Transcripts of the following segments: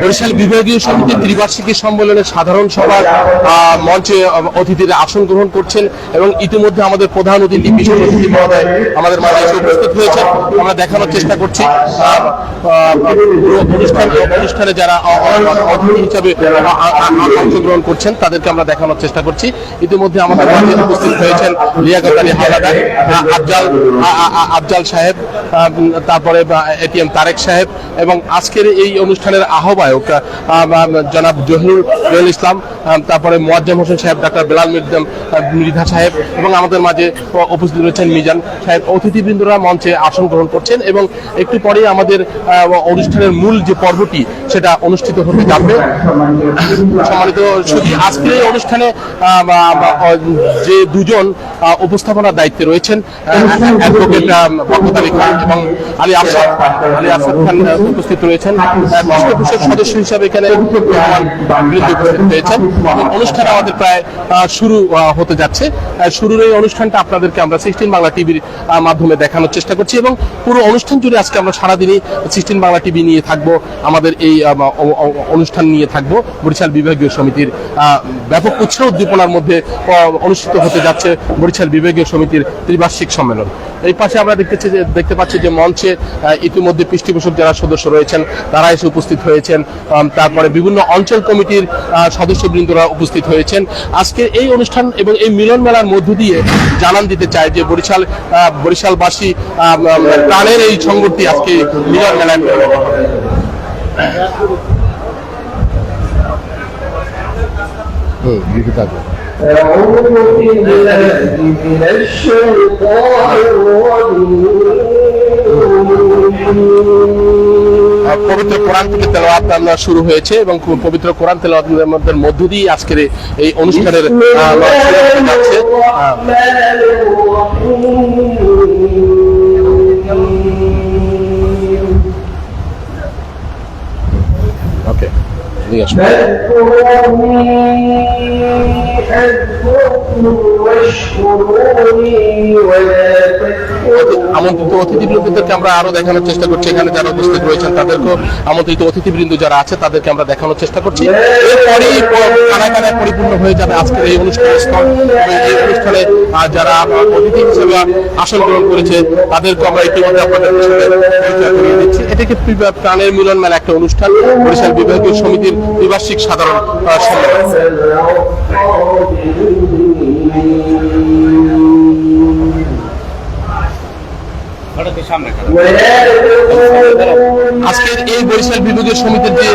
বরিশাল বিভাগীয় সমিতির ত্রিবার্ষিকী সম্মেলনের সাধারণ সভার মঞ্চে অতিথিরা আসন গ্রহণ করছেন এবং ইতিমধ্যে আমাদের প্রধান অতিথি বিশেষ অতিথি মহোদয় আমাদের মাঝে এসে উপস্থিত হয়েছেন। আমরা দেখানোর চেষ্টা করছি। অনুষ্ঠান যারা অতিথি হিসাবে অংশগ্রহণ করছেন তাদেরকে আমরা দেখানোর চেষ্টা করছি। ইতিমধ্যে আমাদের মাঝে উপস্থিত হয়েছেন লিয়াকত আলী হাওলাদার আহ, আফজাল আফজাল সাহেব তারপরে এটিএম তারেক সাহেব এবং আজকের এই অনুষ্ঠানের আহ্বায়ক আহ, আহ, জনাব জহিরুল জহিরুল ইসলাম তারপরে মোয়াজ্জেম হোসেন সাহেব ডাক্তার বেলাল মৃদ্ধা মৃধা সাহেব এবং আমাদের মাঝে উপস্থিত রয়েছেন মিজান সাহেব। অতিথিবৃন্দরা মঞ্চে আসন গ্রহণ করছেন এবং একটু পরেই আমাদের অনুষ্ঠানের মূল যে পর্বটি সেটা অনুষ্ঠিত হতে যাবে। সম্মানিত শুধু আজকের এই অনুষ্ঠানে যে দুজন উপস্থাপনার দায়িত্বে রয়েছেন অ্যাডভোকেট এবং আলী আফসাদ আলী আফসাদ খান উপস্থিত রয়েছেন। পৃষ্ঠপোষক সদস্য হিসাবে এখানে রয়েছেন। অনুষ্ঠান আমাদের প্রায় শুরু হতে যাচ্ছে। শুরুর এই অনুষ্ঠানটা আপনাদেরকে আমরা বাংলা টিভির মাধ্যমে দেখানোর চেষ্টা করছি এবং পুরো অনুষ্ঠান জুড়ে আজকে আমরা সারাদিনই সিক্সটিন বাংলা টিভি নিয়ে থাকব, আমাদের এই অনুষ্ঠান নিয়ে থাকব। বরিশাল বিভাগীয় সমিতির ব্যাপক উৎসাহ উদ্দীপনার মধ্যে অনুষ্ঠিত হতে যাচ্ছে বরিশাল বিভাগীয় সমিতির ত্রিবার্ষিক সম্মেলন। এই পাশে আমরা দেখতেছি যে, দেখতে পাচ্ছি যে মঞ্চে ইতিমধ্যে পৃষ্ঠপোষক যারা সদস্য রয়েছেন, তারা এসে উপস্থিত হয়েছেন। তারপরে বিভিন্ন অঞ্চল কমিটির সদস্যবৃন্দরা উপস্থিত হয়েছেন। আজকে এই অনুষ্ঠান এবং এই মিলন মেলার মধ্য দিয়ে জানান দিতে চাই যে বরিশাল বরিশালবাসী প্রাণের এই সংগতি আজকে মিলন মেলায় লিখিত আছে أعوذ بالله من الشيطان الرجيم আহ, পবিত্র কোরআন থেকে তেলাওয়াত আমরা শুরু হয়েছে এবং খুব পবিত্র কোরআন তেলাওয়াতের মধ্যে মধ্য দিয়ে আজকের এই- এই অনুষ্ঠানের এদিকে আসুন আমন্ত্রিত অতিথিবৃন্দদেরকে আমরা আরও দেখানোর চেষ্টা করছি। এখানে যারা উপস্থিত রয়েছেন তাদেরকে আমন্ত্রিত অতিথিবৃন্দ যারা আছে, তাদেরকে আমরা দেখানোর চেষ্টা করছি। এরপরেই কানায় কানায় পরিপূর্ণ হয়ে যাবে আজকের এই অনুষ্ঠানের স্থল। এই অনুষ্ঠানে যারা অতিথি হিসেবে আসন গ্রহণ করেছে, তাদেরকে আমরা ইতিমধ্যে আপনাদের পরিচয় করিয়ে দিচ্ছি। এটাকে প্রাণের মিলন মেলা একটা অনুষ্ঠান। বরিশাল বিভাগীয় সমিতির দ্বিবার্ষিক সাধারণ সম্মেলন। আজকের এই বরিশাল বিভাগীয় সমিতির যে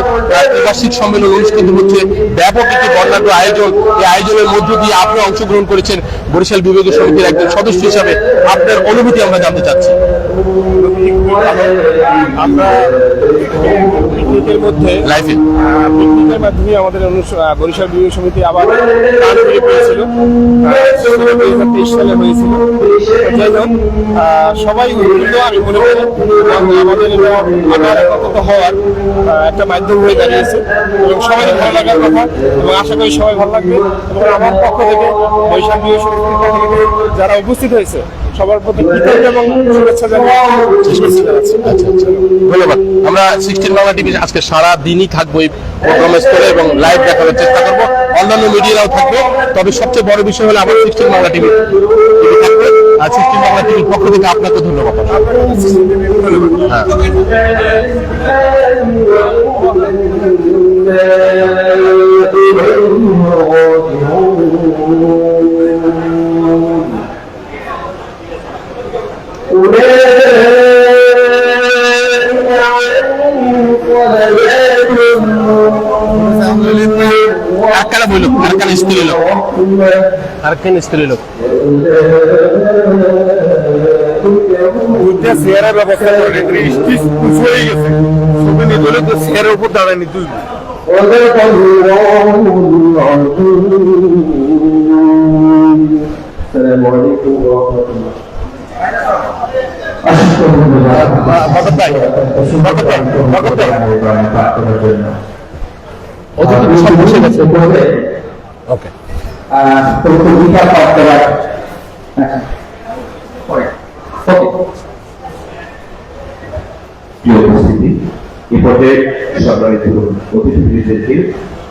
ত্রিবার্ষিক সম্মেলন অনুষ্ঠিত হচ্ছে, ব্যাপক একটি বর্ণাঢ্য আয়োজন। এই আয়োজনের মধ্য দিয়ে আপনি অংশগ্রহণ করেছেন বরিশাল বিভাগীয় সমিতির একজন সদস্য হিসাবে। আপনার অনুভূতি আমরা জানতে চাচ্ছি। আমরা পিকনিকের মধ্যে পিকনিকের মাধ্যমে আমাদের বরিশাল সমিতি আবার পেয়েছিল। আহ, হাজার তেইশ সালে হয়েছিল। যাই হোক সবাই উদ্বুদ্ধ আমি মনে করি আমাদের আবার একত্রিত হওয়ার একটা মাধ্যম হয়ে দাঁড়িয়েছে। এবং সবাই ভালো লাগার কথা এবং আশা করি সবাই ভালো লাগবে। এবং আমার পক্ষ থেকে বরিশাল বিভাগীয় সমিতির পক্ষ থেকে যারা উপস্থিত হয়েছে সবার প্রতি কৃতজ্ঞ এবং শুভেচ্ছা জানিয়ে শুভেচ্ছা জানাচ্ছি আচ্ছা আচ্ছা। ধন্যবাদ। আমরা সিক্সটিন বাংলা টিভি আজকে সারা দিনই থাকব এই প্রোগ্রাম স্থলে এবং লাইভ দেখানোর চেষ্টা করব। অন্যান্য মিডিয়ারাও থাকবে। তবে সবচেয়ে বড় বিষয় হলো আমার সিক্সটিন বাংলা টিভি টিভি থাকবে। আর সিক্সটিন বাংলা টিভির পক্ষ থেকে আপনাকে ধন্যবাদ। হ্যাঁ আরেকখানা বইল আরেকখানা স্ত্রী লোক আরেকখানা স্ত্রী লোক বুঝতে চেয়ারের ব্যবস্থা করে স্টিচ উঁচু হয়ে গেছে ছবি নিতে হলে তো চেয়ারের উপর দাঁড়ায়নি তুই وذاك الله العظيم السلام عليكم ورحمة الله ভগত ভাই ভগত ভাই ভগত ভাই অতিথি সব বসে গেছে ওকে প্রতিযোগিতা পাঠ করার প্রিয় উপস্থিতি এ পর্যায়ে সম্মানিত অতিথিদেরকে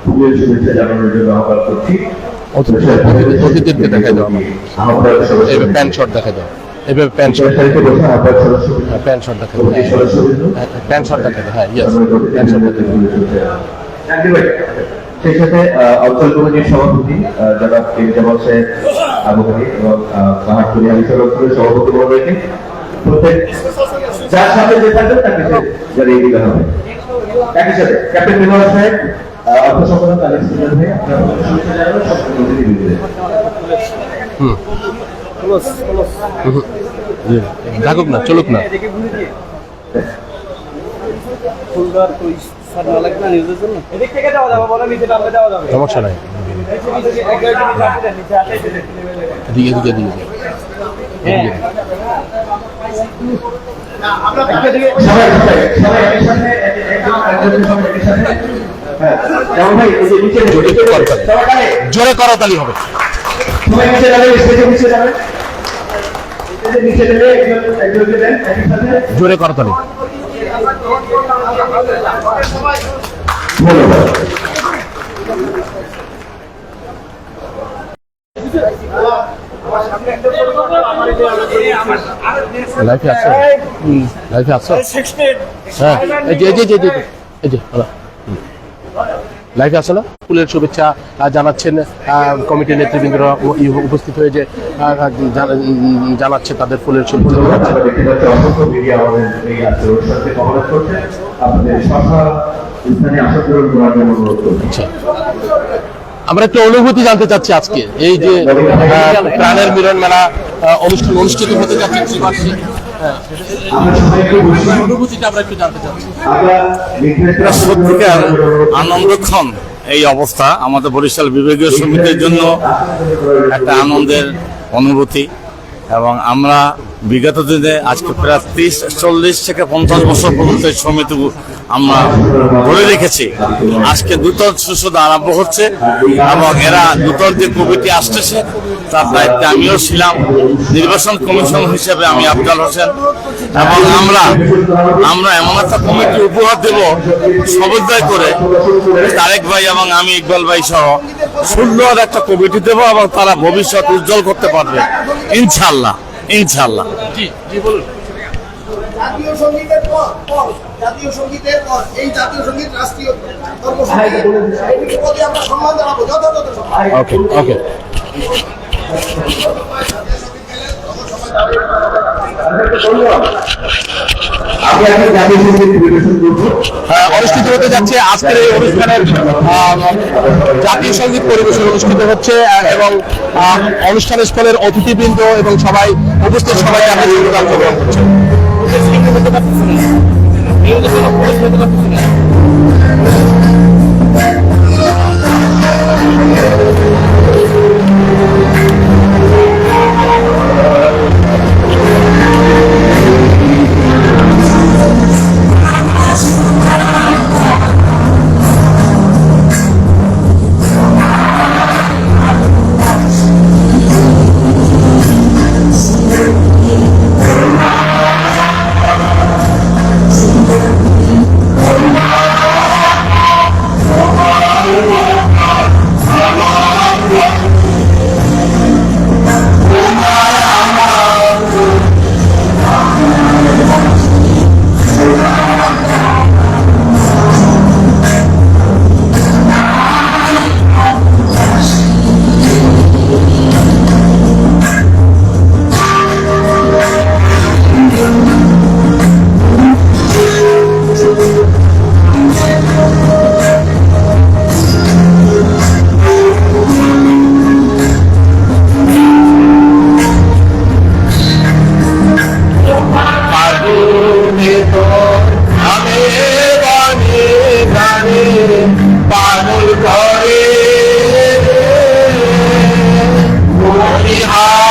খুবই শুভেচ্ছা জানানোর জন্য আহ্বান করছি। অতিথিদেরকে দেখাই দাও। আহ্বায়ক প্যান্ট শর্ট দেখা দাও। এভাবে প্যান্ট শর্ট সদস্য প্যান্ট শর্ট দেখা দাও। প্যান্ট শর্ট দেখা দাও। হ্যাঁ ইয়েস প্যান্ট শর্ট দেখা দাও। সেই সাথে অঞ্চল কমিটির সভাপতি জনাব সাহেব আবহাওয়ী এবং হালিশা রক্ষণের সভাপতি মহোদয়কে প্রত্যেক যার সাথে যে থাকবে তাকে সে জানিয়ে দিতে হবে। একই সাথে ক্যাপ্টেন সাহেব অর্থ সম্পাদক ভাই আপনার শুভেচ্ছা জানাবেন সব প্রতিনিধিদের থাকুক না চলুক না। ফুলদার সমস্যা নাই। সবাই একই সাথে হ্যাঁ। জোরে করতালি হবে। সবাই নিচে যাবে স্টেজে নিচে যাবে স্টেজে নিচে যাবে একজন একজনকে দেন একই সাথে জোরে করতালি ধন্যবাদ লাইফে আছো লাইফে আছো হ্যাঁ এই যে এই যে এই যে, এই যে, লাইফে আসো না। ফুলের শুভেচ্ছা জানাচ্ছেন কমিটির নেতৃবৃন্দরা উপস্থিত হয়ে যে জানাচ্ছে তাদের ফুলের শুভেচ্ছা। আচ্ছা। আমরা একটু অনুভূতি জানতে চাচ্ছি আজকে। এই যে প্রাণের মিলন মেলা অনুষ্ঠান অনুষ্ঠিত হতে যাচ্ছে ত্রিবার্ষিক। আনন্দক্ষণ এই অবস্থা আমাদের বরিশাল বিভাগীয় সমিতির জন্য একটা আনন্দের অনুভূতি। এবং আমরা বিগত দিনে আজকে প্রায় ত্রিশ, চল্লিশ থেকে পঞ্চাশ বছর পর্যন্ত এই সমিতি আমরা ধরে রেখেছি। আজকে নূতন সুসদ আরম্ভ হচ্ছে এবং এরা নূতন যে কমিটি আসতেছে, তার দায়িত্বে আমিও ছিলাম। নির্বাচন কমিশন হিসেবে আমি আফজাল হোসেন। এবং আমরা আমরা এমন একটা কমিটি উপহার দেব সমুদ্রায় করে তারেক ভাই এবং আমি ইকবাল ভাই সহ সুন্দর একটা কমিটি দেব এবং তারা ভবিষ্যৎ উজ্জ্বল করতে পারবে ইনশাল্লাহ ইনশাল্লাহ জি জি বলুন। জাতীয় সঙ্গীতের পর জাতীয় সঙ্গীতের পর এই জাতীয় সংগীত রাষ্ট্রীয় কর্মসূচি। প্রতি আমরা সম্মান জানাব যথাযথ সম্মান। ওকে ওকে অনুষ্ঠিত হতে যাচ্ছে আজকের অনুষ্ঠানের জাতীয় সংগীত পরিবেশন অনুষ্ঠিত হচ্ছে এবং আহ, অনুষ্ঠান স্থলের অতিথিবৃন্দ এবং সবাই উপস্থিত সবাই অংশগ্রহণ করছে আমি